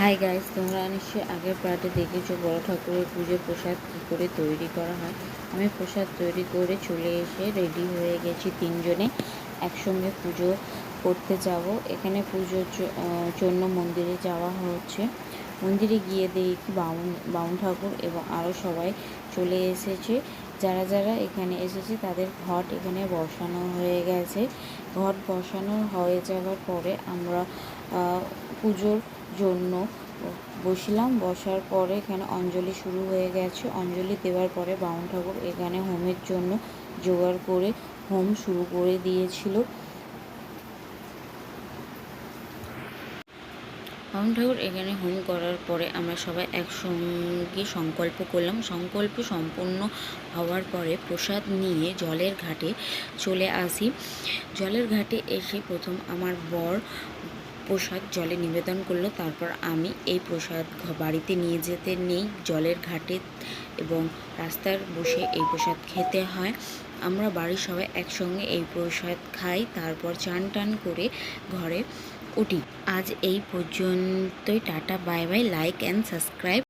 Hi guys তোমরা নিশ্চয়ই আগের পার্টে দেখেছ বড় ঠাকুরের পুজো প্রসাদ কী করে তৈরি করা হয়। আমি প্রসাদ তৈরি করে চলে এসে রেডি হয়ে গেছি তিনজনে। একসঙ্গে পুজো করতে যাব। এখানে পুজোর জন্য মন্দিরে যাওয়া হচ্ছে। মন্দিরে গিয়ে দেখি বামুন বামুন ঠাকুর এবং আরও সবাই চলে এসেছে। যারা যারা এখানে এসেছে তাদের ঘট এখানে বসানো হয়ে গেছে। ঘট বসানো হয়ে যাওয়ার পরে আমরা পুজোর জন্য বসলাম। বসার পরে এখানে অঞ্জলি শুরু হয়ে গেছে। অঞ্জলি দেওয়ার পরে বামুন ঠাকুর এখানে হোমের জন্য জোগাড় করে হোম শুরু করে দিয়েছিল। বামুন ঠাকুর এখানে হোম করার পরে আমরা সবাই একসঙ্গে সংকল্প করলাম। সংকল্প সম্পূর্ণ হওয়ার পরে প্রসাদ নিয়ে জলের ঘাটে চলে আসি। জলের ঘাটে এসে প্রথম আমার বর প্রসাদ জলে নিবেদন করল। তারপর আমি এই প্রসাদ বাড়িতে নিয়ে যেতে নেই। জলের ঘাটে এবং রাস্তার বসে এই প্রসাদ খেতে হয়। আমরা বাড়ির সবাই একসঙ্গে এই প্রসাদ খাই। তারপর চান টান করে ঘরে উঠি। আজ এই পর্যন্তই। Tata, bye bye. Like and subscribe.